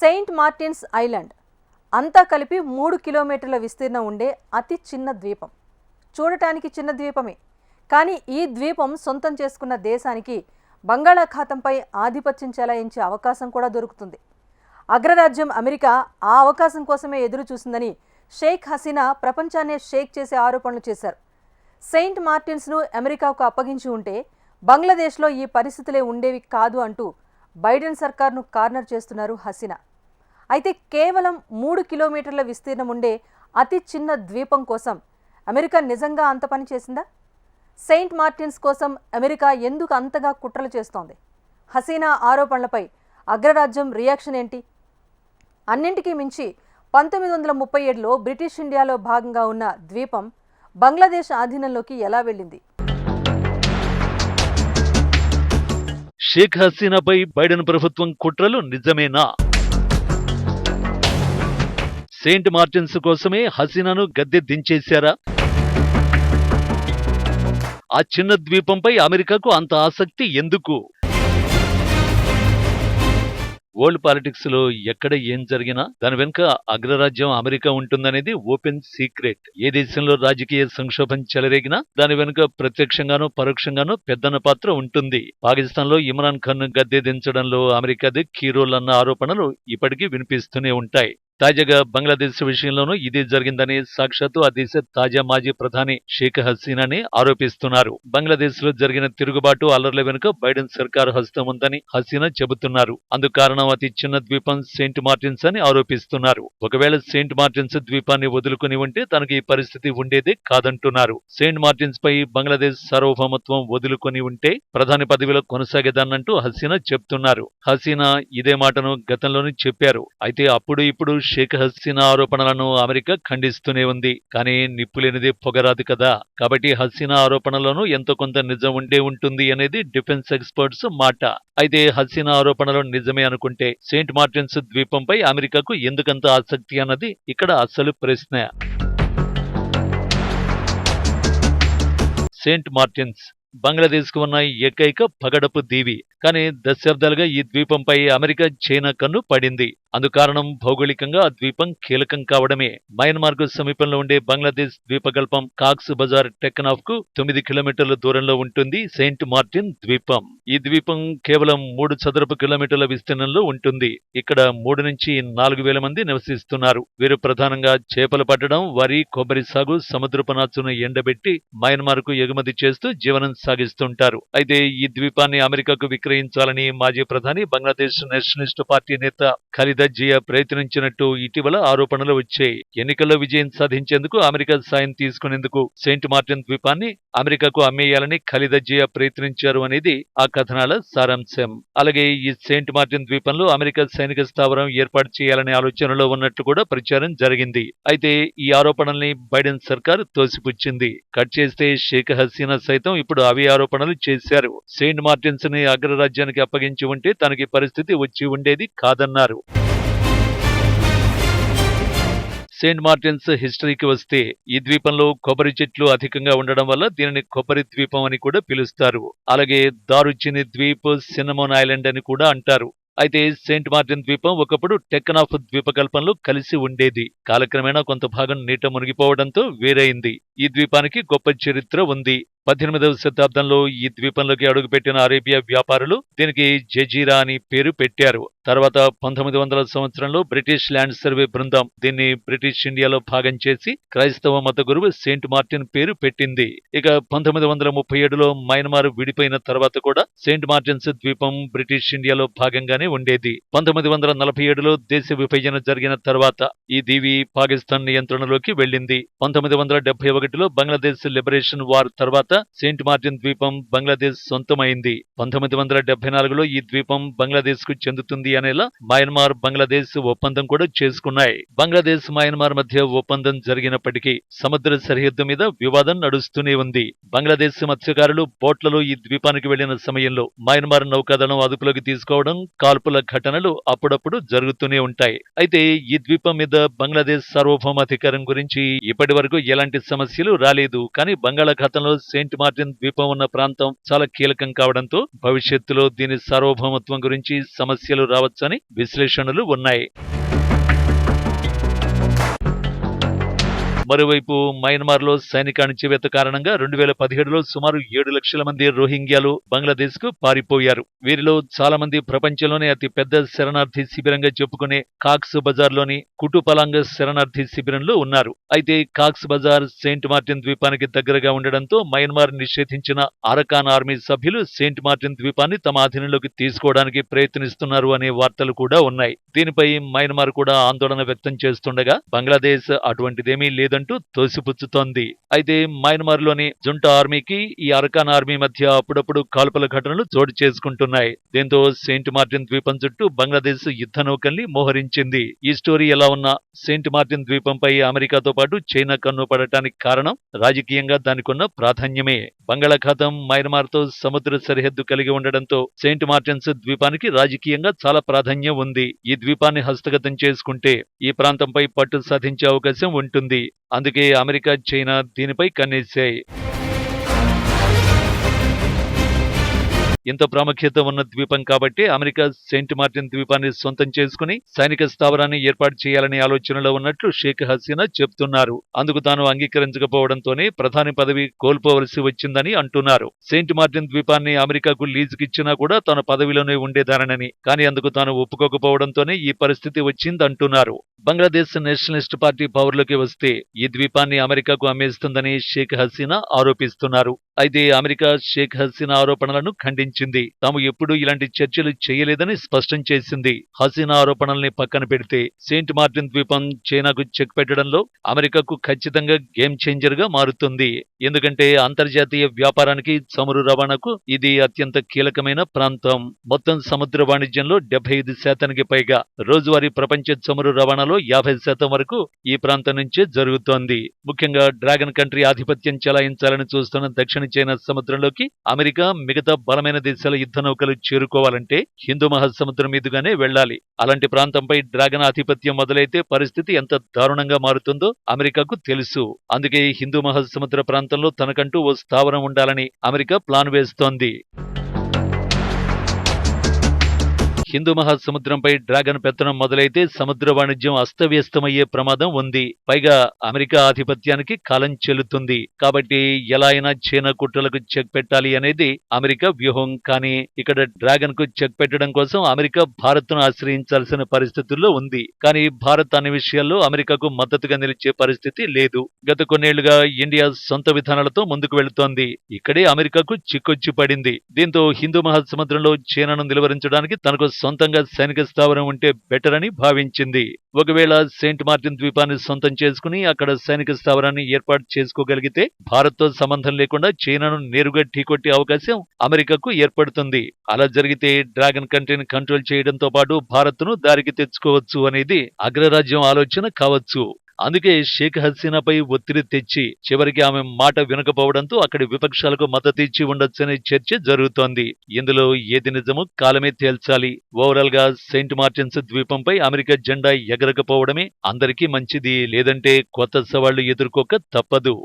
Saint Martin's island. అంతా కలిపి మూడు కిలోమీటర్ల విస్తీర్ణం ఉండే అతి చిన్న ద్వీపం. చూడటానికి చిన్న ద్వీపమే. కానీ ఈ ద్వీపం సొంతం చేసుకున్న దేశానికి బంగాళాఖాతంపై ఆధిపత్యం చెలాయించే అవకాశం కూడా దొరుకుతుంది. అగ్రరాజ్యం అమెరికా ఆ అవకాశం కోసమే ఎదురు చూసిందని షేక్ హసీనా ప్రపంచాన్నే షేక్ చేసే ఆరోపణలు చేశారు. సెయింట్ మార్టిన్స్ను అమెరికాకు అప్పగించి ఉంటే బంగ్లాదేశ్లో ఈ పరిస్థితులే ఉండేవి కాదు అంటూ బైడెన్ సర్కార్ను కార్నర్ చేస్తున్నారు హసీనా. అయితే కేవలం మూడు కిలోమీటర్ల విస్తీర్ణం ఉండే అతి చిన్న ద్వీపం కోసం అమెరికా నిజంగా అంత పని చేసిందా? సెయింట్ మార్టిన్స్ కోసం అమెరికా ఎందుకు అంతగా కుట్రలు చేస్తోంది? హసీనా ఆరోపణలపై అగ్రరాజ్యం రియాక్షన్ ఏంటి? అన్నింటికీ మించి పంతొమ్మిది వందల ముప్పై ఏడులో బ్రిటిష్ ఇండియాలో భాగంగా ఉన్న ద్వీపం బంగ్లాదేశ్ ఆధీనంలోకి ఎలా వెళ్ళింది? షేక్ హసీనాపై బైడెన్ ప్రభుత్వం కుట్రలు నిజమేనా? సెయింట్ మార్టిన్స్ కోసమే హసీనాను గద్దె దించేశారా? ఆ చిన్న ద్వీపంపై అమెరికాకు అంత ఆసక్తి ఎందుకు? వరల్డ్ పాలిటిక్స్లో ఎక్కడ ఏం జరిగినా దాని వెనుక అగ్రరాజ్యం అమెరికా ఉంటుందనేది ఓపెన్ సీక్రెట్. ఏ దేశంలో రాజకీయ సంక్షోభం చెలరేగినా దాని వెనుక ప్రత్యక్షంగానో పరోక్షంగానో పెద్దన్న పాత్ర ఉంటుంది. పాకిస్తాన్లో ఇమ్రాన్ ఖాన్ గద్దె దించడంలో అమెరికాది కీ రోల్ అన్న ఆరోపణలు ఇప్పటికీ వినిపిస్తూనే ఉంటాయి. తాజాగా బంగ్లాదేశ్ విషయంలోనూ ఇదే జరిగిందని సాక్షాత్తు ఆ దేశ తాజా మాజీ ప్రధాని షేక్ హసీనాని ఆరోపిస్తున్నారు. బంగ్లాదేశ్లో జరిగిన తిరుగుబాటు అల్లర్ల వెనుక బైడెన్ సర్కారు హస్తం ఉందని హసీనా చెబుతున్నారు. అందుకు కారణం అతి చిన్న ద్వీపం సెయింట్ మార్టిన్స్ అని ఆరోపిస్తున్నారు. ఒకవేళ సెయింట్ మార్టిన్స్ ద్వీపాన్ని వదులుకుని ఉంటే తనకు ఈ పరిస్థితి ఉండేదే కాదంటున్నారు. సెయింట్ మార్టిన్స్ పై బంగ్లాదేశ్ సార్వభౌమత్వం వదులుకొని ఉంటే ప్రధాని పదవిలో కొనసాగేదాన్నంటూ హసీనా చెప్తున్నారు. హసీనా ఇదే మాటను గతంలోనే చెప్పారు. అయితే అప్పుడు ఇప్పుడు షేక్ హసీనా ఆరోపణలను అమెరికా ఖండిస్తూనే ఉంది. కానీ నిప్పులేనిదే పొగరాదు కదా. కాబట్టి హసీనా ఆరోపణలను ఎంతో కొంత నిజం ఉండే ఉంటుంది అనేది డిఫెన్స్ ఎక్స్పర్ట్స్ మాట. అయితే హసీనా ఆరోపణలు నిజమే అనుకుంటే సెయింట్ మార్టిన్స్ ద్వీపంపై అమెరికాకు ఎందుకంత ఆసక్తి అన్నది ఇక్కడ అసలు ప్రశ్న. సెయింట్ మార్టిన్స్ బంగ్లాదేశ్కు ఉన్న ఏకైక పగడపు దీవి. కానీ దశాబ్దాలుగా ఈ ద్వీపంపై అమెరికా చైనా కన్ను పడింది. అందుకారణం భౌగోళికంగా ఆ ద్వీపం కీలకం కావడమే. మయన్మార్కు సమీపంలో ఉండే బంగ్లాదేశ్ ద్వీపకల్పం కాక్స్ బజార్ టెక్నాఫ్కు తొమ్మిది కిలోమీటర్ల దూరంలో ఉంటుంది సెయింట్ మార్టిన్ ద్వీపం. ఈ ద్వీపం కేవలం మూడు చదరపు కిలోమీటర్ల విస్తీర్ణంలో ఉంటుంది. ఇక్కడ మూడు నుంచి నాలుగు వేల మంది నివసిస్తున్నారు. వీరు ప్రధానంగా చేపలు పట్టడం వరి కొబ్బరి సాగు సముద్రపు నాచును ఎండబెట్టి మయన్మార్కు ఎగుమతి చేస్తూ జీవనం సాగిస్తుంటారు అయితే ఈ ద్వీపాన్ని అమెరికాకు విక్రయించాలని మాజీ ప్రధాని బంగ్లాదేశ్ నేషనలిస్టు పార్టీ నేత ఖలీదా జియా ప్రయత్నించినట్టు ఇటీవల ఆరోపణలు వచ్చాయి. ఎన్నికల్లో విజయం సాధించేందుకు అమెరికా సాయం తీసుకునేందుకు సెయింట్ మార్టిన్ ద్వీపాన్ని అమెరికాకు అమ్మేయాలని ఖలీదా జియా ప్రయత్నించారు అనేది ఆ కథనాల సారాంశం. అలాగే ఈ సెయింట్ మార్టిన్ ద్వీపంలో అమెరికా సైనిక స్థావరం ఏర్పాటు చేయాలనే ఆలోచనలో ఉన్నట్టు కూడా ప్రచారం జరిగింది. అయితే ఈ ఆరోపణల్ని బైడెన్ సర్కార్ తోసిపుచ్చింది. కట్ చేస్తే షేక్ హసీనా సైతం ఇప్పుడు అవే ఆరోపణలు చేశారు. సెయింట్ మార్టిన్స్ని అగ్రరాజ్యానికి అప్పగించి ఉంటే తనకి పరిస్థితి వచ్చి ఉండేది కాదన్నారు. సెయింట్ మార్టిన్స్ హిస్టరీకి వస్తే ఈ ద్వీపంలో కొబ్బరి చెట్లు అధికంగా ఉండడం వల్ల దీనిని కొబ్బరి ద్వీపం అని కూడా పిలుస్తారు. అలాగే దారుచిని ద్వీప్ సినమోన్ ఐలాండ్ అని కూడా అంటారు. అయితే సెయింట్ మార్టిన్ ద్వీపం ఒకప్పుడు టెక్కనాఫ్ ద్వీపకల్పంలో కలిసి ఉండేది. కాలక్రమేణా కొంత భాగం నీట మునిగిపోవడంతో వేరైంది. ఈ ద్వీపానికి గొప్ప చరిత్ర ఉంది. పద్దెనిమిదవ శతాబ్దంలో ఈ ద్వీపంలోకి అడుగుపెట్టిన అరేబియా వ్యాపారులు దీనికి జజీరా అని పేరు పెట్టారు. తర్వాత పంతొమ్మిది వందల సంవత్సరంలో బ్రిటిష్ ల్యాండ్ సర్వే బృందం దీన్ని బ్రిటిష్ ఇండియాలో భాగం చేసి క్రైస్తవ మత గురువు సెయింట్ మార్టిన్ పేరు పెట్టింది. ఇక పంతొమ్మిది వందల ముప్పై ఏడులో మయన్మార్ విడిపోయిన తర్వాత కూడా సెయింట్ మార్టిన్స్ ద్వీపం బ్రిటిష్ ఇండియాలో భాగంగానే ఉండేది. పంతొమ్మిది వందల నలభై ఏడులో దేశ విభజన జరిగిన తర్వాత ఈ దీవి పాకిస్తాన్ నియంత్రణలోకి వెళ్ళింది. పంతొమ్మిది వందల డెబ్బై ఒకటిలో బంగ్లాదేశ్ లిబరేషన్ వార్ తర్వాత సెయింట్ మార్టిన్ ద్వీపం బంగ్లాదేశ్ సొంతమైంది. పంతొమ్మిది వందల డెబ్బై నాలుగులో ఈ ద్వీపం బంగ్లాదేశ్కు చెందుతుంది అనేలా మయన్మార్ బంగ్లాదేశ్ ఒప్పందం కూడా చేసుకున్నాయి. బంగ్లాదేశ్ మయన్మార్ మధ్య ఒప్పందం జరిగినప్పటికీ సముద్ర సరిహద్దు మీద వివాదం నడుస్తూనే ఉంది. బంగ్లాదేశ్ మత్స్యకారులు బోట్లలో ఈ ద్వీపానికి వెళ్ళిన సమయంలో మయన్మార్ నౌకాదళం అదుపులోకి తీసుకోవడం కాల్పుల ఘటనలు అప్పుడప్పుడు జరుగుతూనే ఉంటాయి. అయితే ఈ ద్వీపం మీద బంగ్లాదేశ్ సార్వభౌమాధికారం గురించి ఇప్పటి వరకు ఎలాంటి సమస్యలు రాలేదు. కానీ బంగాళాఖాతంలో సెయింట్ మార్టిన్ ద్వీపం ఉన్న ప్రాంతం చాలా కీలకం కావడంతో భవిష్యత్తులో దీని సార్వభౌమత్వం గురించి సమస్యలు రావచ్చని విశ్లేషణలు ఉన్నాయి. మరోవైపు మయన్మార్లో సైనిక అణచివేత కారణంగా రెండు వేల పదిహేడులో సుమారు ఏడు లక్షల మంది రోహింగ్యాలు బంగ్లాదేశ్కు పారిపోయారు. వీరిలో చాలా మంది ప్రపంచంలోనే అతి పెద్ద శరణార్థి శిబిరంగా చెప్పుకునే కాక్స్ బజార్లోని కుటుపలాంగ శరణార్థి శిబిరంలో ఉన్నారు. అయితే కాక్స్ బజార్ సెయింట్ మార్టిన్ ద్వీపానికి దగ్గరగా ఉండడంతో మయన్మార్ నిషేధించిన అరకాన్ ఆర్మీ సభ్యులు సెయింట్ మార్టిన్ ద్వీపాన్ని తమ అధీనంలోకి తీసుకోవడానికి ప్రయత్నిస్తున్నారు అనే వార్తలు కూడా ఉన్నాయి. దీనిపై మయన్మార్ కూడా ఆందోళన వ్యక్తం చేస్తుండగా బంగ్లాదేశ్ అటువంటిదేమీ లేదంటే తోసిపుచ్చుతోంది. అయితే మయన్మార్లోని జుంట జుంటా ఆర్మీకి ఈ అరకాన్ ఆర్మీ మధ్య అప్పుడప్పుడు కాల్పుల ఘటనలు చోటు చేసుకుంటున్నాయి. దీంతో సెయింట్ మార్టిన్ ద్వీపం చుట్టూ బంగ్లాదేశ్ యుద్ధ నౌకల్ని మోహరించింది. ఈ స్టోరీ ఎలా ఉన్నా సెయింట్ మార్టిన్ ద్వీపంపై అమెరికాతో పాటు చైనా కన్ను పడటానికి కారణం రాజకీయంగా దానికున్న ప్రాధాన్యమే. బంగాళాఖాతం మయన్మార్తో సముద్ర సరిహద్దు కలిగి ఉండడంతో సెయింట్ మార్టిన్స్ ద్వీపానికి రాజకీయంగా చాలా ప్రాధాన్యం ఉంది. ఈ ద్వీపాన్ని హస్తగతం చేసుకుంటే ఈ ప్రాంతంపై పట్టు సాధించే అవకాశం ఉంటుంది. అందుకే అమెరికా చైనా దీనిపై కన్నేశాయి ఇంత ప్రాముఖ్యత ఉన్న ద్వీపం కాబట్టి అమెరికా సెయింట్ మార్టిన్ ద్వీపాన్ని సొంతం చేసుకుని సైనిక స్థావరాన్ని ఏర్పాటు చేయాలనే ఆలోచనలో ఉన్నట్లు షేక్ హసీనా చెప్తున్నారు. అందుకు తాను అంగీకరించకపోవడంతోనే ప్రధాని పదవి కోల్పోవలసి వచ్చిందని అంటున్నారు. సెయింట్ మార్టిన్ ద్వీపాన్ని అమెరికాకు లీజుకిచ్చినా కూడా తన పదవిలోనే ఉండేదానని కానీ అందుకు తాను ఒప్పుకోకపోవడంతోనే ఈ పరిస్థితి వచ్చిందంటున్నారు. బంగ్లాదేశ్ నేషనలిస్ట్ పార్టీ పవర్లోకి వస్తే ఈ ద్వీపాన్ని అమెరికాకు అమ్మేస్తుందని షేక్ హసీనా ఆరోపిస్తున్నారు. అయితే అమెరికా షేక్ హసీనా ఆరోపణలను ఖండించింది. తాము ఎప్పుడూ ఇలాంటి చర్చలు చేయలేదని స్పష్టం చేసింది. హసీనా ఆరోపణల్ని పక్కన పెడితే సెయింట్ మార్టిన్ ద్వీపం చైనాకు చెక్ పెట్టడంలో అమెరికాకు ఖచ్చితంగా గేమ్ చేంజర్గా మారుతుంది. ఎందుకంటే అంతర్జాతీయ వ్యాపారానికి చమురు రవాణాకు ఇది అత్యంత కీలకమైన ప్రాంతం. మొత్తం సముద్ర వాణిజ్యంలో డెబ్బై ఐదు శాతానికి పైగా రోజువారీ ప్రపంచ చమురు రవాణాలో యాభై శాతం వరకు ఈ ప్రాంతం నుంచే జరుగుతోంది. ముఖ్యంగా డ్రాగన్ కంట్రీ ఆధిపత్యం చెలాయించాలని చూస్తున్న దక్షిణ చైనా సముద్రంలోకి అమెరికా మిగతా బలమైన దేశాల యుద్ధ నౌకలు చేరుకోవాలంటే హిందూ మహాసముద్రం మీదుగానే వెళ్ళాలి. అలాంటి ప్రాంతంపై డ్రాగన్ ఆధిపత్యం మొదలైతే పరిస్థితి ఎంత దారుణంగా మారుతుందో అమెరికాకు తెలుసు. అందుకే హిందూ మహాసముద్ర ప్రాంతంలో తనకంటూ ఓ స్థావరం ఉండాలని అమెరికా ప్లాన్ వేస్తోంది. హిందూ మహాసముద్రంపై డ్రాగన్ పెత్తనం మొదలైతే సముద్ర వాణిజ్యం అస్తవ్యస్తమయ్యే ప్రమాదం ఉంది. పైగా అమెరికా ఆధిపత్యానికి కాలం చెల్లుతుంది. కాబట్టి ఎలా అయినా చైనా కుట్రలకు చెక్ పెట్టాలి అనేది అమెరికా వ్యూహం. కానీ ఇక్కడ డ్రాగన్కు చెక్ పెట్టడం కోసం అమెరికా భారత్ను ఆశ్రయించాల్సిన పరిస్థితుల్లో ఉంది. కానీ భారత్ అనే విషయాల్లో అమెరికాకు మద్దతుగా నిలిచే పరిస్థితి లేదు. గత కొన్నేళ్ళుగా ఇండియా సొంత విధానాలతో ముందుకు వెళుతోంది. ఇక్కడే అమెరికాకు చిక్కొచ్చి పడింది. దీంతో హిందూ మహాసముద్రంలో చైనాను నిలువరించడానికి తనకు సొంతంగా సైనిక స్థావరం ఉంటే బెటర్ అని భావించింది. ఒకవేళ సెయింట్ మార్టిన్ ద్వీపాన్ని సొంతం చేసుకుని అక్కడ సైనిక స్థావరాన్ని ఏర్పాటు చేసుకోగలిగితే భారత్తో సంబంధం లేకుండా చైనాను నేరుగా ఢీకొట్టే అవకాశం అమెరికాకు ఏర్పడుతుంది. అలా జరిగితే డ్రాగన్ కంట్రీని కంట్రోల్ చేయడంతో పాటు భారత్ను దారికి తెచ్చుకోవచ్చు అనేది అగ్రరాజ్యం ఆలోచన కావచ్చు. అందుకే షేక్ హసీనాపై ఒత్తిడి తెచ్చి చివరికి ఆమె మాట వినకపోవడంతో అక్కడి విపక్షాలకు మద్దతు ఇచ్చి ఉండొచ్చనే చర్చ జరుగుతోంది. ఇందులో ఏది నిజమో కాలమే తేల్చాలి. ఓవరాల్గా సెయింట్ మార్టిన్స్ ద్వీపంపై అమెరికా జెండా ఎగరకపోవడమే అందరికీ మంచిది లేదంటే కొత్త సవాళ్ళు ఎదుర్కోక తప్పదు.